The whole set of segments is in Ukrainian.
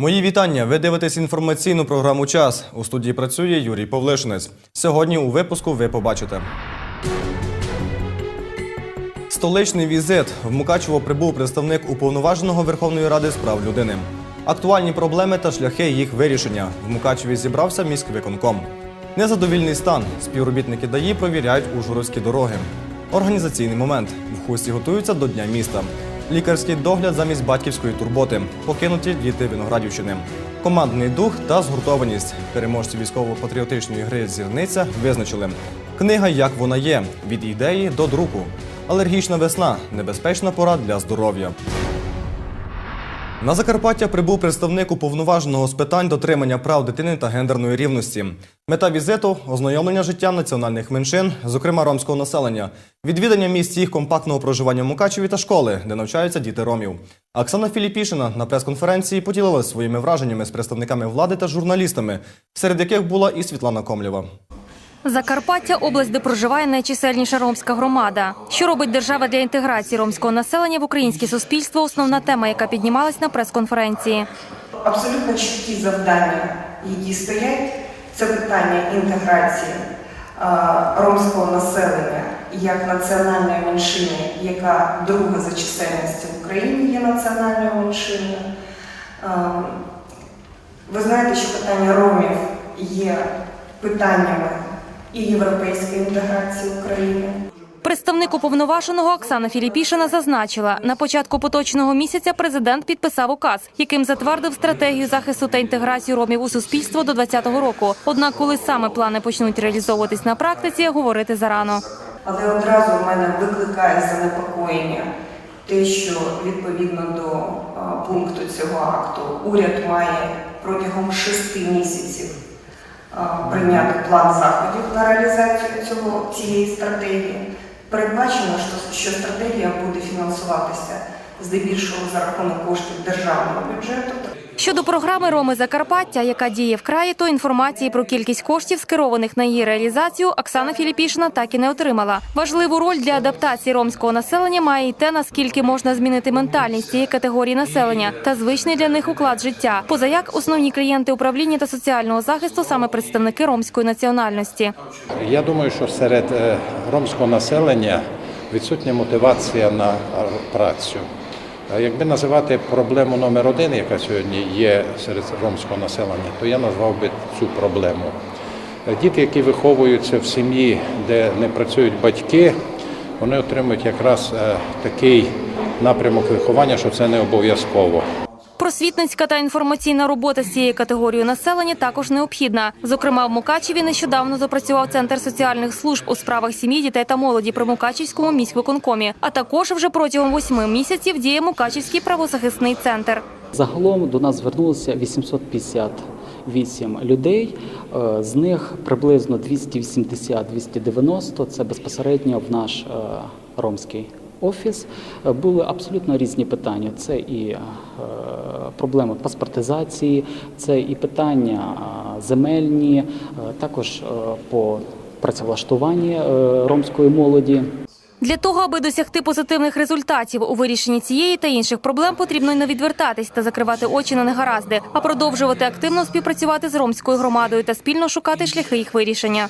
Мої вітання. Ви дивитесь інформаційну програму Час. У студії працює Юрій Павлишинець. Сьогодні у випуску ви побачите. Столичний візит. В Мукачево прибув представник уповноваженого Верховної Ради з прав людини. Актуальні проблеми та шляхи їх вирішення. В Мукачеві зібрався міськвиконком. Незадовільний стан. Співробітники ДАІ провіряють ужгородські дороги. Організаційний момент. В хусті готуються до Дня міста. Лікарський догляд замість батьківської турботи. Покинуті діти Виноградівщини. Командний дух та згуртованість. Переможці військово-патріотичної гри Зірниця визначили. Книга Як вона є від ідеї до друку. Алергічна весна небезпечна пора для здоров'я. На Закарпаття прибув представник уповноваженого з питань дотримання прав дитини та гендерної рівності. Мета візиту ознайомлення з життям національних меншин, зокрема ромського населення, відвідання місць їх компактного проживання в Мукачеві та школи, де навчаються діти ромів. Оксана Філіпішина на прес-конференції поділилася своїми враженнями з представниками влади та журналістами, серед яких була і Світлана Комлєва. Закарпаття область, де проживає найчисельніша ромська громада. Що робить держава для інтеграції ромського населення в українське суспільство? Основна тема, яка піднімалась на прес-конференції. Абсолютно чіткі завдання, які стоять, це питання інтеграції ромського населення як національної меншини, яка друга за чисельністю в Україні є національною меншиною. Ви знаєте, що питання ромів є питаннями і європейської інтеграції України. Представник уповноваженого Оксана Філіпішина зазначила, на початку поточного місяця президент підписав указ, яким затвердив стратегію захисту та інтеграцію ромів у суспільство до 2020 року. Однак, коли саме плани почнуть реалізовуватись на практиці, говорити зарано. Але одразу в мене викликає занепокоєння те, що відповідно до пункту цього акту уряд має протягом шести місяців прийняти план заходів на реалізацію цього цієї стратегії. Передбачено, що, що стратегія буде фінансуватися здебільшого за рахунок коштів державного бюджету. Щодо програми Роми Закарпаття, яка діє в краї, то інформації про кількість коштів, скерованих на її реалізацію, Оксана Філіпішина так і не отримала. Важливу роль для адаптації ромського населення має й те, наскільки можна змінити ментальність цієї категорії населення та звичний для них уклад життя. Позаяк основні клієнти управління та соціального захисту саме представники ромської національності. Я думаю, що серед е, ромського населення відсутня мотивація на працю. А Якби називати проблему номер один, яка сьогодні є серед ромського населення, то я назвав би цю проблему. Діти, які виховуються в сім'ї, де не працюють батьки, вони отримують якраз е, такий напрямок виховання, що це не обов'язково. Просвітницька та інформаційна робота з цією категорією населення також необхідна. Зокрема, в Мукачеві нещодавно запрацював центр соціальних служб у справах сім'ї, дітей та молоді при Мукачівському міськвиконкомі. А також вже протягом восьми місяців діє Мукачівський правозахисний центр. Загалом до нас звернулося 858 людей. Е, З них приблизно 280-290 – це безпосередньо в наш е, ромський офіс. Були абсолютно різні питання. Це і е, проблеми паспортизації, це і питання земельні, е, також е, по працевлаштуванні е, ромської молоді. Для того, аби досягти позитивних результатів у вирішенні цієї та інших проблем, потрібно не відвертатись та закривати очі на негаразди, а продовжувати активно співпрацювати з ромською громадою та спільно шукати шляхи їх вирішення.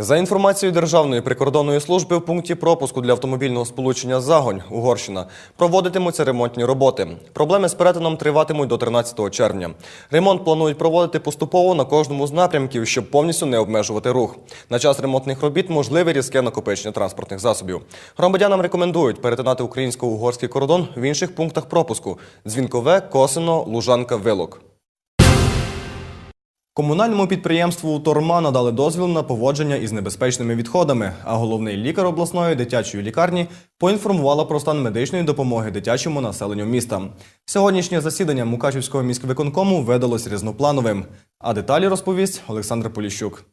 За інформацією Державної прикордонної служби, в пункті пропуску для автомобільного сполучення Загонь Угорщина проводитимуться ремонтні роботи. Проблеми з перетином триватимуть до 13 червня. Ремонт планують проводити поступово на кожному з напрямків, щоб повністю не обмежувати рух. На час ремонтних робіт можливе різке накопичення транспортних засобів. Громадянам рекомендують перетинати українсько-угорський кордон в інших пунктах пропуску: Дзвінкове, Косино, Лужанка, Вилок. Комунальному підприємству Торма надали дозвіл на поводження із небезпечними відходами, а головний лікар обласної дитячої лікарні поінформувала про стан медичної допомоги дитячому населенню міста. Сьогоднішнє засідання Мукачівського міськвиконкому видалось різноплановим. А деталі розповість Олександр Поліщук.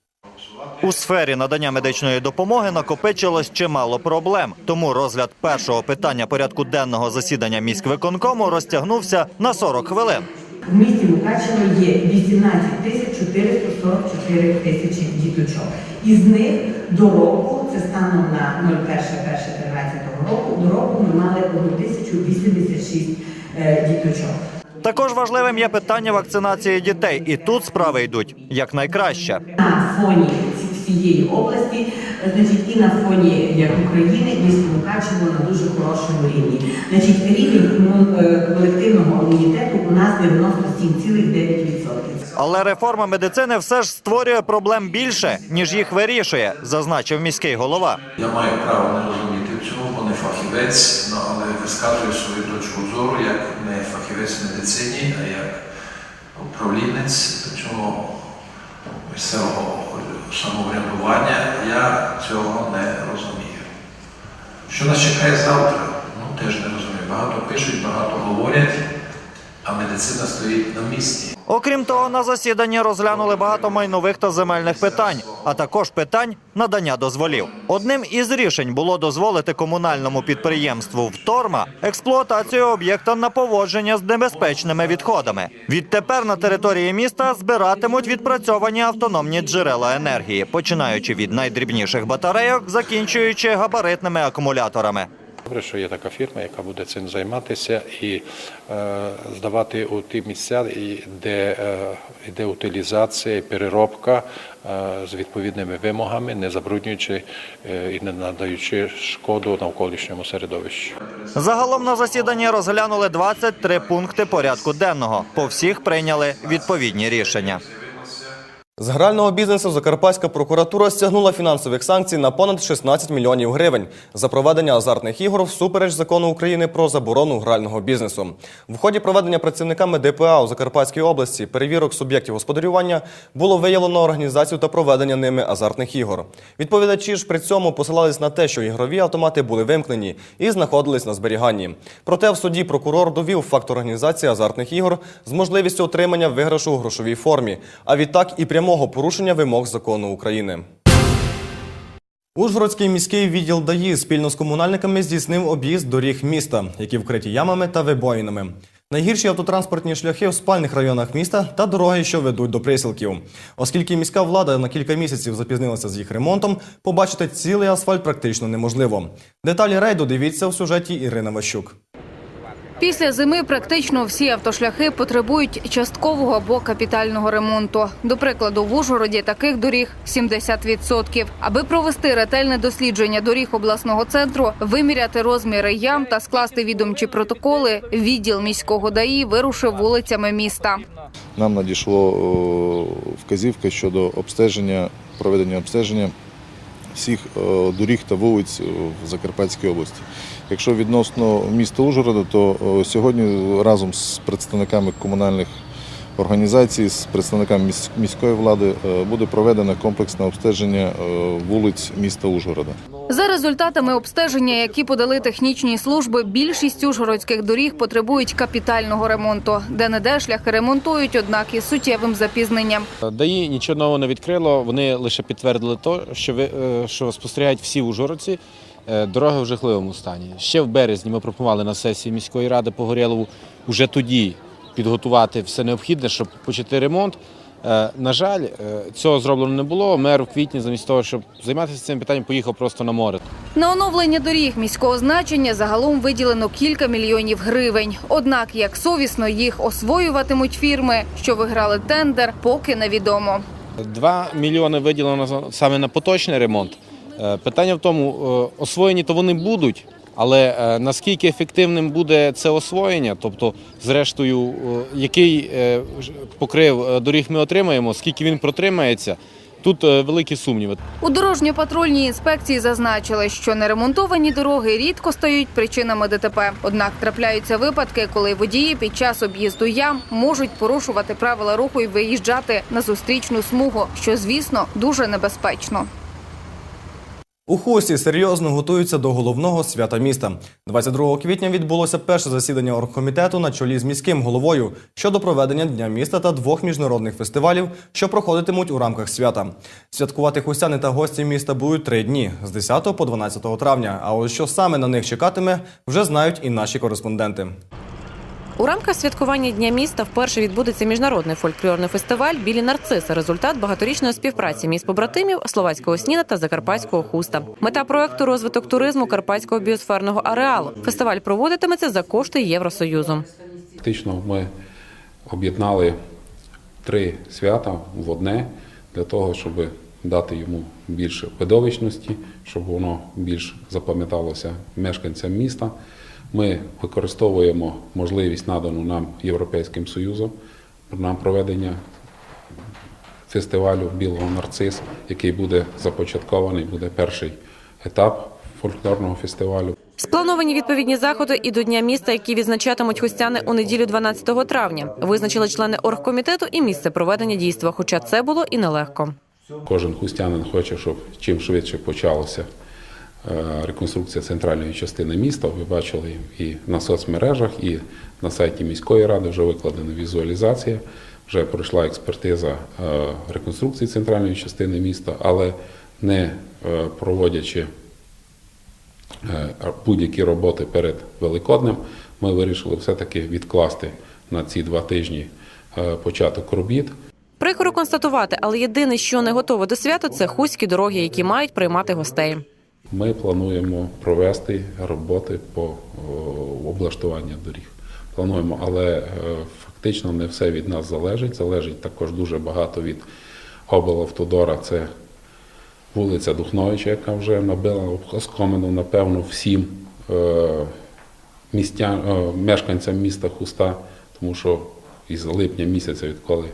У сфері надання медичної допомоги накопичилось чимало проблем. Тому розгляд першого питання порядку денного засідання міськвиконкому розтягнувся на 40 хвилин. В місті Мукачево є 18 тисяч 444 тисячі діточок. Із них до року, це станом на 01.01.13 року, до року ми мали 1086 е, діточок. Також важливим є питання вакцинації дітей, і тут справи йдуть якнайкраще. На фоні всієї області, значить, і на фоні як України, місто Мукачево на дуже хорошому рівні. Значить, рівень е, колективного імунітету у нас 97,9%. Але реформа медицини все ж створює проблем більше, ніж їх вирішує, зазначив міський голова. Я маю право не розуміти в цьому, бо не фахівець, ну, але висказую свою точку зору як не фахівець в медицині, а як управлінець, причому місцевого самоврядування. Я цього не розумію. Що нас чекає завтра? Ну теж не розумію. Багато пишуть, багато говорять, а медицина стоїть на місці. Окрім того, на засіданні розглянули багато майнових та земельних питань, а також питань надання дозволів. Одним із рішень було дозволити комунальному підприємству «Вторма» експлуатацію об'єкта на поводження з небезпечними відходами. Відтепер на території міста збиратимуть відпрацьовані автономні джерела енергії, починаючи від найдрібніших батарейок, закінчуючи габаритними акумуляторами. Добре, що є така фірма, яка буде цим займатися і е, здавати у ті місця, де е, йде утилізація, і переробка е, з відповідними вимогами, не забруднюючи е, і не надаючи шкоду навколишньому середовищу. Загалом на засіданні розглянули 23 пункти порядку денного. По всіх прийняли відповідні рішення. З грального бізнесу Закарпатська прокуратура стягнула фінансових санкцій на понад 16 мільйонів гривень за проведення азартних ігор всупереч закону України про заборону грального бізнесу. В ході проведення працівниками ДПА у Закарпатській області перевірок суб'єктів господарювання було виявлено організацію та проведення ними азартних ігор. Відповідачі ж при цьому посилались на те, що ігрові автомати були вимкнені і знаходились на зберіганні. Проте в суді прокурор довів факт організації азартних ігор з можливістю отримання виграшу у грошовій формі, а відтак і прямого порушення вимог закону України. Ужгородський міський відділ ДАІ спільно з комунальниками здійснив об'їзд доріг міста, які вкриті ямами та вибоїнами. Найгірші автотранспортні шляхи в спальних районах міста та дороги, що ведуть до присілків. Оскільки міська влада на кілька місяців запізнилася з їх ремонтом, побачити цілий асфальт практично неможливо. Деталі рейду дивіться в сюжеті Ірина Ващук. Після зими практично всі автошляхи потребують часткового або капітального ремонту. До прикладу, в Ужгороді таких доріг 70%. Аби провести ретельне дослідження доріг обласного центру, виміряти розміри ям та скласти відомчі протоколи, відділ міського ДАІ вирушив вулицями міста. нам надійшло о, вказівка щодо обстеження, проведення обстеження всіх доріг та вулиць в Закарпатській області. Якщо відносно міста Ужгорода, то сьогодні разом з представниками комунальних організацій, з представниками міської влади е, буде проведено комплексне обстеження е, вулиць міста Ужгорода. За результатами обстеження, які подали технічні служби, більшість ужгородських доріг потребують капітального ремонту. Де не де шляхи ремонтують, однак із суттєвим запізненням. ДАІ нічого нового не відкрило. Вони лише підтвердили то, що ви е, що спостерігають всі ужгородці. Е, Дороги в жахливому стані. Ще в березні ми пропонували на сесії міської ради Погорєлову уже тоді підготувати все необхідне, щоб почати ремонт. Е, На жаль, е, цього зроблено не було. Мер у квітні, замість того, щоб займатися цим питанням, поїхав просто на море. На оновлення доріг міського значення загалом виділено кілька мільйонів гривень. Однак, як совісно їх освоюватимуть фірми, що виграли тендер, поки невідомо. Два мільйони виділено саме на поточний ремонт. Е, Питання в тому, е, освоєні то вони будуть, але е, наскільки ефективним буде це освоєння, тобто, зрештою, який покрив доріг ми отримаємо, скільки він протримається, тут великі сумніви. У дорожньо-патрульній інспекції зазначили, що неремонтовані дороги рідко стають причинами ДТП. Однак трапляються випадки, коли водії під час об'їзду ям можуть порушувати правила руху і виїжджати на зустрічну смугу, що звісно дуже небезпечно. У Хусті серйозно готуються до головного свята міста. 22 квітня відбулося перше засідання оргкомітету на чолі з міським головою щодо проведення Дня міста та двох міжнародних фестивалів, що проходитимуть у рамках свята. Святкувати хустяни та гості міста будуть три дні з 10 по 12 травня. А ось що саме на них чекатиме, вже знають і наші кореспонденти. У рамках святкування Дня міста вперше відбудеться міжнародний фольклорний фестиваль Білі нарциси. Результат багаторічної співпраці міст побратимів словацького сніна та закарпатського хуста. Мета проекту розвиток туризму карпатського біосферного ареалу. Фестиваль проводитиметься за кошти Євросоюзу. Фактично, ми об'єднали три свята в одне для того, щоб дати йому більше видовищності, щоб воно більш запам'яталося мешканцям міста. Ми використовуємо можливість, надану нам Європейським Союзом на проведення фестивалю Білого нарцис, який буде започаткований, буде перший етап фольклорного фестивалю. Сплановані відповідні заходи і до Дня міста, які відзначатимуть хустяни у неділю 12 травня. Визначили члени оргкомітету і місце проведення дійства, хоча це було і нелегко. Кожен хустянин хоче, щоб чим швидше почалася е, реконструкція центральної частини міста. Ви бачили і на соцмережах, і на сайті міської ради вже викладена візуалізація. Вже пройшла експертиза е, реконструкції центральної частини міста, але не е, проводячи е, будь-які роботи перед Великоднем, ми вирішили все-таки відкласти на ці два тижні е, початок робіт. Прикро констатувати, але єдине, що не готове до свята, це хуські дороги, які мають приймати гостей. Ми плануємо провести роботи по о, облаштуванню доріг. Плануємо, але е, фактично не все від нас залежить. Залежить також дуже багато від облавтодора. Це вулиця Духновича, яка вже набила оскомину, напевно, всім е, містян, е, мешканцям міста Хуста, тому що із липня місяця, відколи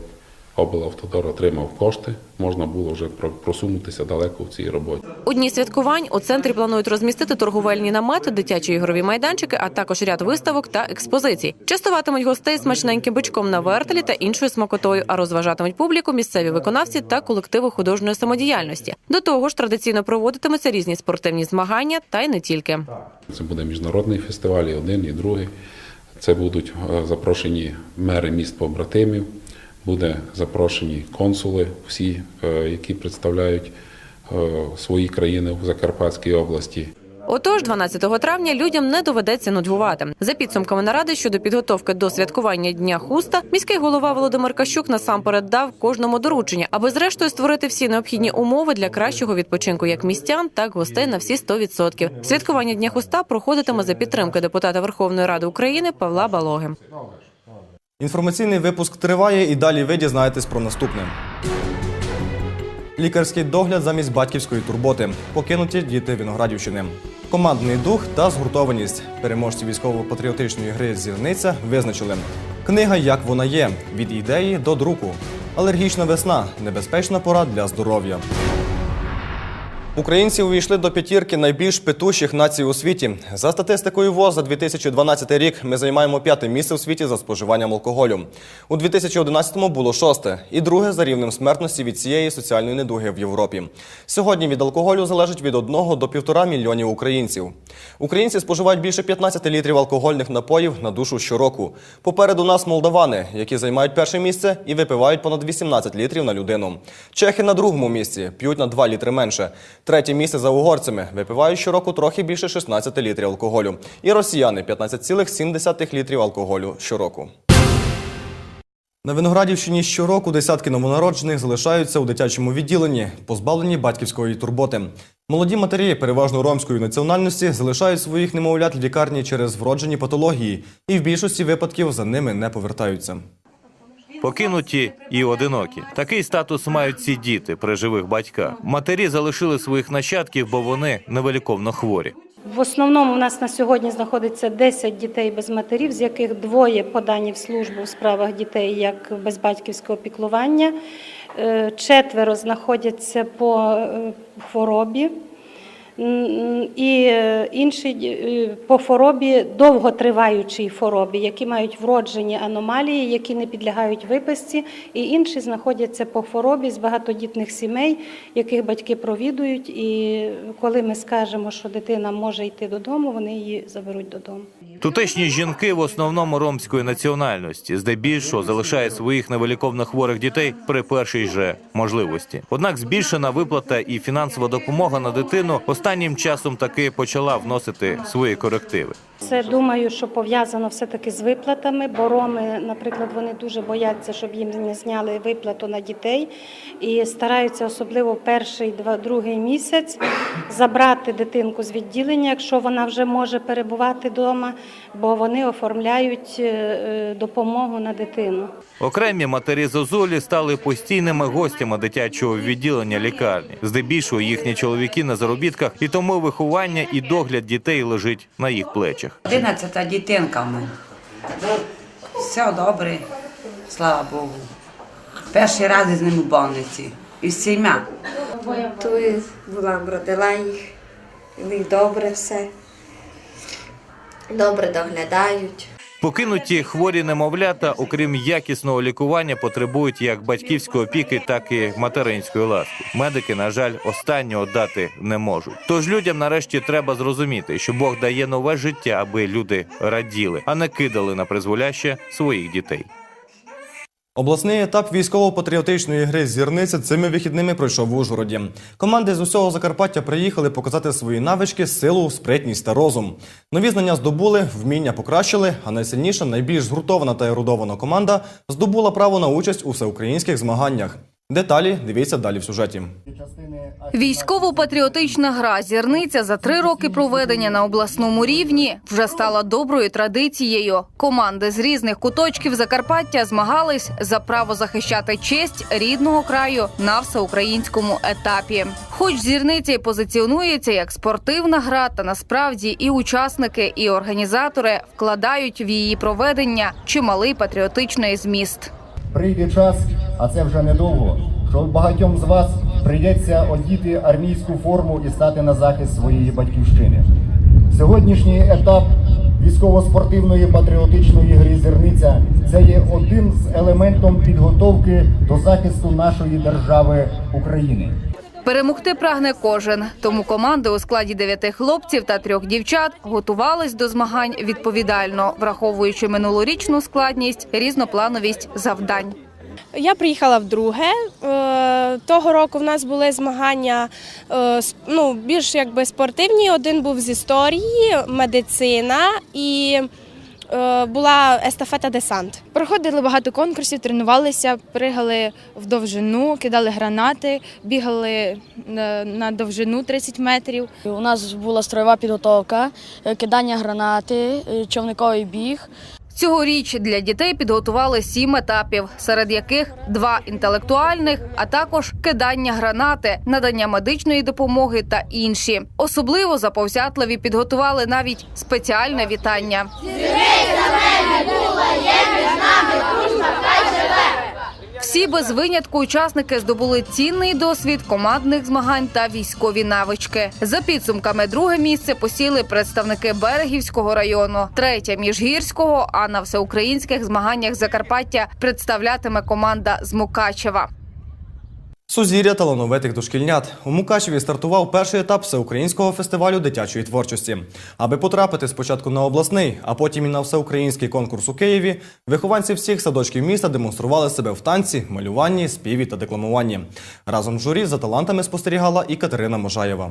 облавтодор отримав кошти, можна було вже про- просунутися далеко в цій роботі. У дні святкувань у центрі планують розмістити торговельні намети, дитячі ігрові майданчики, а також ряд виставок та експозицій. Частуватимуть гостей смачненьким бичком на вертелі та іншою смакотою, а розважатимуть публіку місцеві виконавці та колективи художньої самодіяльності. До того ж, традиційно проводитимуться різні спортивні змагання, та й не тільки. Це буде міжнародний фестиваль, і один, і другий. Це будуть е, запрошені мери міст побратимів, буде запрошені консули, всі, е, які представляють е, свої країни в Закарпатській області. Отож, 12 травня людям не доведеться нудьгувати. За підсумками наради щодо підготовки до святкування дня хуста, міський голова Володимир Кащук насамперед дав кожному доручення, аби зрештою створити всі необхідні умови для кращого відпочинку як містян, так гостей на всі 100%. Святкування дня хуста проходитиме за підтримки депутата Верховної Ради України Павла Балоги. Інформаційний випуск триває і далі ви дізнаєтесь про наступне. Лікарський догляд замість батьківської турботи. Покинуті діти Віноградівщини. Командний дух та згуртованість. Переможці військово-патріотичної гри Зірниця визначили. Книга Як вона є від ідеї до друку. Алергічна весна небезпечна пора для здоров'я. Українці увійшли до п'ятірки найбільш петущих націй у світі. За статистикою ВОЗ за 2012 рік ми займаємо п'яте місце у світі за споживанням алкоголю. У 2011-му було шосте і друге за рівнем смертності від цієї соціальної недуги в Європі. Сьогодні від алкоголю залежить від 1 до 1,5 мільйонів українців. Українці споживають більше 15 літрів алкогольних напоїв на душу щороку. Попереду нас молдавани, які займають перше місце і випивають понад 18 літрів на людину. Чехи на другому місці п'ють на 2 літри менше. Третє місце за угорцями випивають щороку трохи більше 16 літрів алкоголю. І росіяни 15,7 літрів алкоголю щороку. На Виноградівщині щороку десятки новонароджених залишаються у дитячому відділенні, позбавлені батьківської турботи. Молоді матері, переважно ромської національності, залишають своїх немовлят в лікарні через вроджені патології і в більшості випадків за ними не повертаються. Покинуті і одинокі. Такий статус мають ці діти при живих батьках. Матері залишили своїх нащадків, бо вони невеликовно хворі. В основному у нас на сьогодні знаходиться 10 дітей без матерів, з яких двоє подані в службу у справах дітей як без батьківського піклування. Е, Четверо знаходяться по е, хворобі. І е, інші е, по хворобі, довготриваючій хворобі, які мають вроджені аномалії, які не підлягають виписці, і інші знаходяться по хворобі з багатодітних сімей, яких батьки провідують. І коли ми скажемо, що дитина може йти додому, вони її заберуть додому. Тутешні жінки в основному ромської національності, здебільшого залишають своїх невеликовно хворих дітей при першій же можливості. Однак збільшена виплата і фінансова допомога на дитину останнім часом таки почала вносити свої корективи. Це думаю, що пов'язано все-таки з виплатами, бо роми, наприклад, вони дуже бояться, щоб їм не зняли виплату на дітей, і стараються особливо перший, два, другий місяць забрати дитинку з відділення, якщо вона вже може перебувати вдома, бо вони оформляють е, е, допомогу на дитину. Окремі матері Зозулі стали постійними гостями дитячого відділення лікарні. Здебільшого їхні чоловіки на заробітках, і тому виховання і догляд дітей лежить на їх плечах. Одинадцята дітинка в мене. Все добре, слава Богу. Перший раз із ним у больниці. І сім'я. Тут була родила їх, у них добре все. Добре доглядають. Покинуті хворі немовлята, окрім якісного лікування, потребують як батьківської опіки, так і материнської ласки. Медики, на жаль, останнього дати не можуть. Тож людям нарешті треба зрозуміти, що Бог дає нове життя, аби люди раділи, а не кидали на призволяще своїх дітей. Обласний етап військово-патріотичної гри зірниця цими вихідними пройшов в Ужгороді. Команди з усього Закарпаття приїхали показати свої навички, силу, спритність та розум. Нові знання здобули, вміння покращили, а найсильніша, найбільш згуртована та ерудована команда здобула право на участь у всеукраїнських змаганнях. Деталі дивіться далі в сюжеті. Військово-патріотична гра зірниця за три роки проведення на обласному рівні вже стала доброю традицією. Команди з різних куточків Закарпаття змагались за право захищати честь рідного краю на всеукраїнському етапі. Хоч зірниця й позиціонується як спортивна гра, та насправді і учасники, і організатори вкладають в її проведення чималий патріотичний зміст. Прийде час, а це вже недовго, що багатьом з вас прийдеться одіти армійську форму і стати на захист своєї батьківщини. Сьогоднішній етап військово-спортивної патріотичної гри зерниця це є одним з елементом підготовки до захисту нашої держави України. Перемогти прагне кожен, тому команди у складі дев'яти хлопців та трьох дівчат готувались до змагань відповідально, враховуючи минулорічну складність, різноплановість завдань. Я приїхала вдруге. Е, Того року в нас були змагання е, ну, більш якби спортивні. Один був з історії, медицина і була естафета десант. Проходили багато конкурсів, тренувалися, пригали в довжину, кидали гранати, бігали на, на довжину 30 метрів. У нас була строєва підготовка, е, кидання гранати, е, човниковий біг. Цьогоріч для дітей підготували сім етапів, серед яких два інтелектуальних, а також кидання гранати, надання медичної допомоги та інші. Особливо заповзятливі підготували навіть спеціальне вітання. Всі без винятку учасники здобули цінний досвід командних змагань та військові навички. За підсумками друге місце посіли представники Берегівського району, третє міжгірського. А на всеукраїнських змаганнях Закарпаття представлятиме команда з Мукачева. Сузір'я талановитих дошкільнят. У Мукачеві стартував перший етап всеукраїнського фестивалю дитячої творчості. Аби потрапити спочатку на обласний, а потім і на всеукраїнський конкурс у Києві, вихованці всіх садочків міста демонстрували себе в танці, малюванні, співі та декламуванні. Разом з журі за талантами спостерігала і Катерина Можаєва.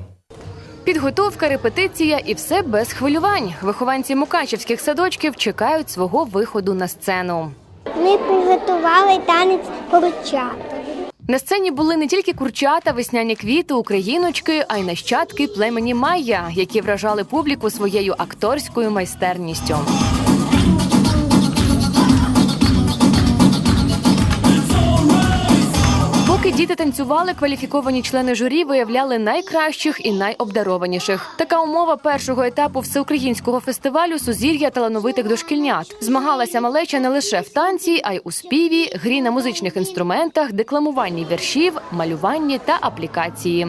Підготовка, репетиція і все без хвилювань. Вихованці мукачівських садочків чекають свого виходу на сцену. Ми приготували танець поручат. На сцені були не тільки курчата, весняні квіти, україночки, а й нащадки племені Майя, які вражали публіку своєю акторською майстерністю. Поки діти танцювали, кваліфіковані члени журі виявляли найкращих і найобдарованіших. Така умова першого етапу всеукраїнського фестивалю Сузір'я талановитих дошкільнят. Змагалася малеча не лише в танці, а й у співі, грі на музичних інструментах, декламуванні віршів, малюванні та аплікації.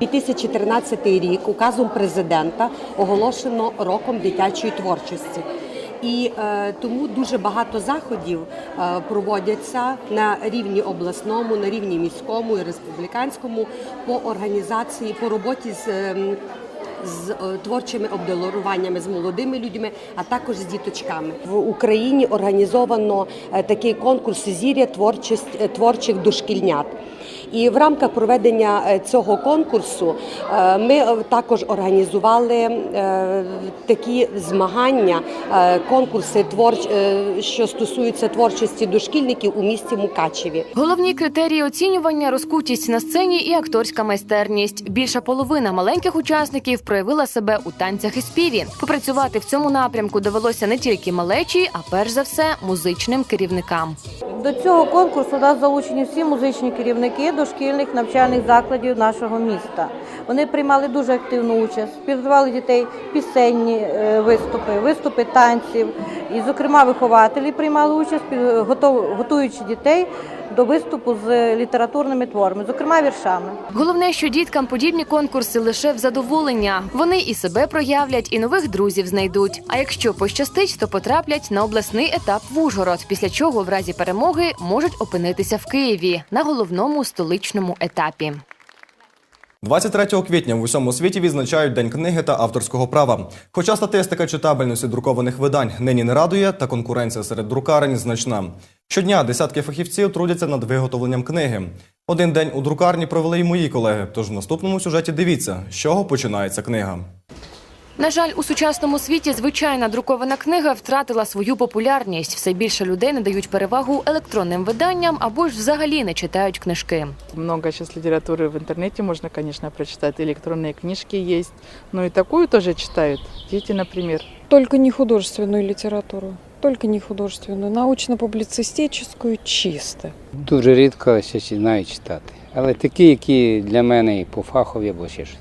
2013 рік указом президента оголошено роком дитячої творчості. І е, тому дуже багато заходів е, проводяться на рівні обласному, на рівні міському і республіканському по організації, по роботі з. ем, з е, творчими обдаруваннями з молодими людьми, а також з діточками в Україні організовано такий конкурс зір'я творчість творчих дошкільнят. І в рамках проведення е, цього конкурсу е, ми е, також організували такі змагання, конкурси творч, що стосуються творчості дошкільників у місті Мукачеві. Головні критерії оцінювання розкутість на сцені і акторська майстерність. Більша половина маленьких учасників проявила себе у танцях і співі. Попрацювати в цьому напрямку довелося не тільки малечі, а перш за все музичним керівникам. До цього конкурсу нас залучені всі музичні керівники дошкільних навчальних закладів нашого міста. Вони приймали дуже активну участь, підготували дітей пісенні е, виступи, виступи танців. І, зокрема, вихователі приймали участь, готуючи дітей до виступу з літературними творами, зокрема віршами. Головне, що діткам подібні конкурси лише в задоволення. Вони і себе проявлять, і нових друзів знайдуть. А якщо пощастить, то потраплять на обласний етап в Ужгород, після чого в разі перемоги можуть опинитися в Києві на головному столичному етапі. 23 квітня в усьому світі відзначають День книги та авторського права. Хоча статистика читабельності друкованих видань нині не радує, та конкуренція серед друкарень значна. Щодня десятки фахівців трудяться над виготовленням книги. Один день у друкарні провели й мої колеги. Тож в наступному сюжеті дивіться, з чого починається книга. На жаль, у сучасному світі звичайна друкована книга втратила свою популярність. Все більше людей надають перевагу електронним виданням або ж взагалі не читають книжки. Много сейчас литературы в интернете можно, конечно, прочитать. Электронные книжки есть. Но и такую тоже читают. Дети, например. Только не художественную литературу. Только не художественную, научно-публіцистичну чисто. Дуже рідко ще знаю читати. Але такі, які для мене і по фахові або ще щось.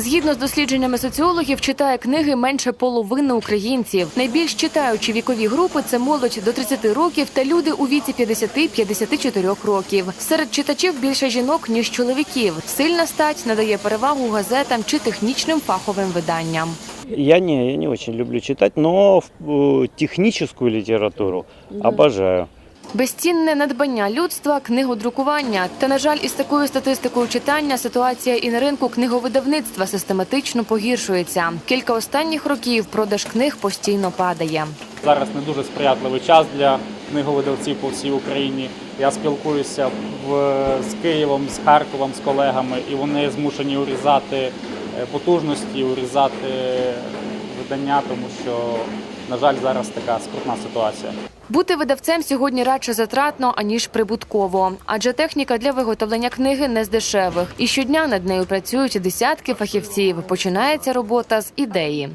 Згідно з дослідженнями соціологів, читає книги менше половини українців. Найбільш читаючі вікові групи це молодь до 30 років та люди у віці 50-54 років. Серед читачів більше жінок ніж чоловіків. Сильна стать надає перевагу газетам чи технічним фаховим виданням. Я не, я не очень люблю читать, но э, техническую литературу обожаю. Безцінне надбання людства книгодрукування. Та на жаль, із такою статистикою читання ситуація і на ринку книговидавництва систематично погіршується. Кілька останніх років продаж книг постійно падає. Зараз не дуже сприятливий час для книговидавців по всій Україні. Я спілкуюся в, з Києвом, з Харковом, з колегами, і вони змушені урізати е, потужності, урізати видання, тому що, на жаль, зараз така скрутна ситуація. Бути видавцем сьогодні радше затратно аніж прибутково, адже техніка для виготовлення книги не з дешевих, і щодня над нею працюють десятки фахівців. Починається робота з ідеї.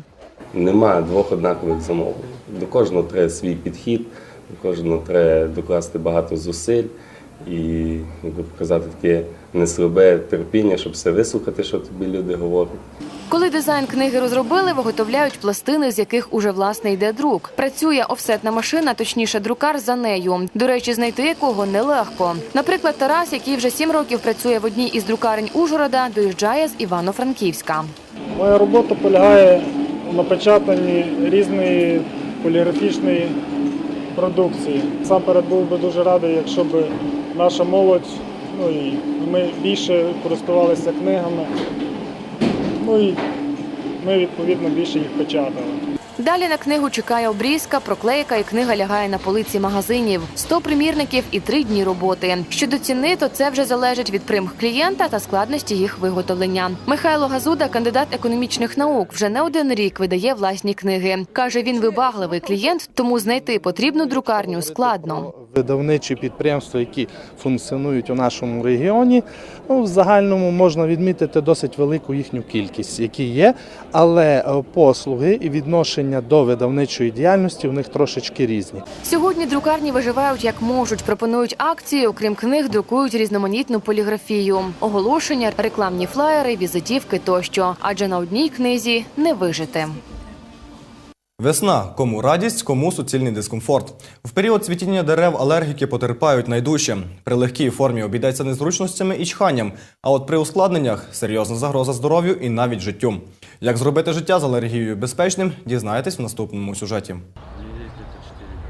Немає двох однакових замовлень. До кожного треба свій підхід, до кожного треба докласти багато зусиль і якби показати таке неслабе терпіння, щоб все вислухати, що тобі люди говорять. Коли дизайн книги розробили, виготовляють пластини, з яких уже власне йде друк. Працює офсетна машина, точніше, друкар за нею. До речі, знайти якого нелегко. Наприклад, Тарас, який вже сім років працює в одній із друкарень Ужгорода, доїжджає з Івано-Франківська. Моя робота полягає у напечатанні різної поліграфічної продукції. Насамперед був би дуже радий, якщо б наша молодь, ну і ми більше користувалися книгами, ну і ми відповідно більше їх печатали. Далі на книгу чекає обрізка, проклейка і книга лягає на полиці магазинів. 100 примірників і три дні роботи. Щодо ціни, то це вже залежить від примх клієнта та складності їх виготовлення. Михайло Газуда, кандидат економічних наук, вже не один рік видає власні книги. Каже, він вибагливий клієнт, тому знайти потрібну друкарню складно. Видавничі підприємства, які функціонують у нашому регіоні, ну, в загальному можна відмітити досить велику їхню кількість, які є, але е, послуги і відношення до видавничої діяльності в них трошечки різні. Сьогодні друкарні виживають як можуть. Пропонують акції, окрім книг, друкують різноманітну поліграфію, оголошення, рекламні флаєри, візитівки тощо. Адже на одній книзі не вижити. Весна кому радість, кому суцільний дискомфорт. В період цвітіння дерев алергіки потерпають найдужче. При легкій формі обійдеться незручностями і чханням. А от при ускладненнях серйозна загроза здоров'ю і навіть життю. Як зробити життя з алергією безпечним, дізнаєтесь в наступному сюжеті.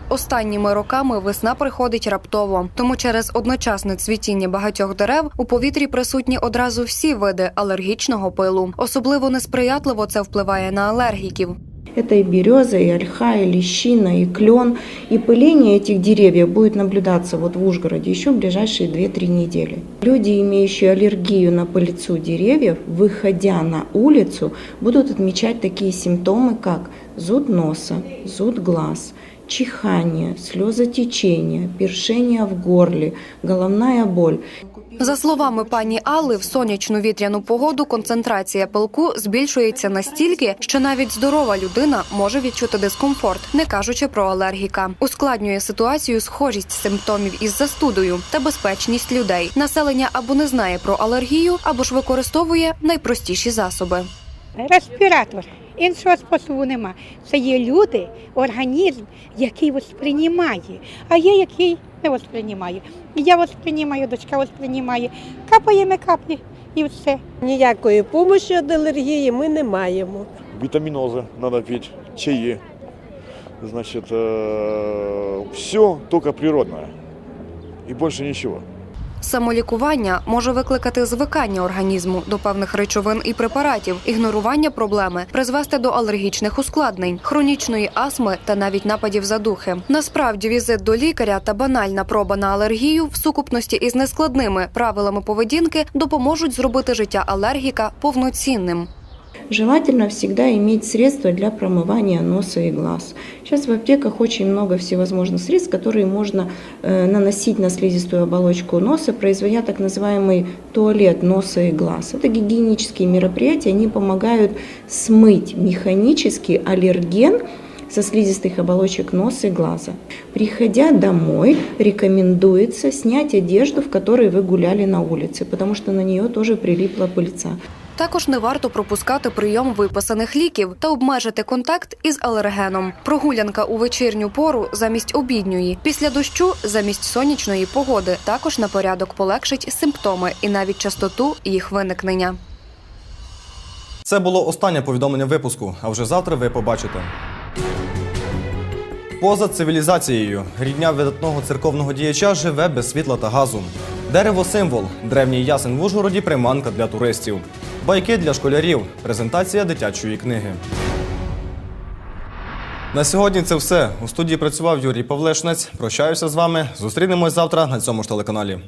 Останніми роками весна приходить раптово, тому через одночасне цвітіння багатьох дерев у повітрі присутні одразу всі види алергічного пилу. Особливо несприятливо це впливає на алергіків. Это и береза, и ольха, и лещина, и клен. И пыление этих деревьев будет наблюдаться вот в Ужгороде еще в ближайшие 2-3 недели. Люди, имеющие аллергию на пыльцу деревьев, выходя на улицу, будут отмечать такие симптомы, как зуд носа, зуд глаз, чихание, слезотечение, першение в горле, головная боль. За словами пані Алли, в сонячну вітряну погоду концентрація пилку збільшується настільки, що навіть здорова людина може відчути дискомфорт, не кажучи про алергіка. Ускладнює ситуацію схожість симптомів із застудою та безпечність людей. Населення або не знає про алергію, або ж використовує найпростіші засоби. Респіратор. Іншого способу нема. Це є люди, організм, який восприймає, а є який не восприймає. Я восприймаю, дочка восприймає. Капаємо каплі і все. Ніякої допомоги від алергії ми не маємо. Вітамінози треба пити, чаї. Значить, все только природне. І більше ничего. Самолікування може викликати звикання організму до певних речовин і препаратів, ігнорування проблеми призвести до алергічних ускладнень, хронічної астми та навіть нападів задухи. Насправді, візит до лікаря та банальна проба на алергію в сукупності із нескладними правилами поведінки допоможуть зробити життя алергіка повноцінним. Желательно всегда иметь средства для промывания носа и глаз. Сейчас в аптеках очень много всевозможных средств, которые можно э, наносить на слизистую оболочку носа, производя так называемый туалет носа и глаз. Это гигиенические мероприятия, они помогают смыть механический аллерген со слизистых оболочек носа и глаза. Приходя домой, рекомендуется снять одежду, в которой вы гуляли на улице, потому что на нее тоже прилипла пыльца. Також не варто пропускати прийом виписаних ліків та обмежити контакт із алергеном. Прогулянка у вечірню пору замість обідньої, після дощу замість сонячної погоди також на порядок полегшить симптоми і навіть частоту їх виникнення. Це було останнє повідомлення випуску, а вже завтра ви побачите. Поза цивілізацією рідня видатного церковного діяча живе без світла та газу. Дерево символ, древній ясен в Ужгороді приманка для туристів. Байки для школярів, презентація дитячої книги. На сьогодні це все. У студії працював Юрій Павлешнець. Прощаюся з вами. Зустрінемось завтра на цьому ж телеканалі.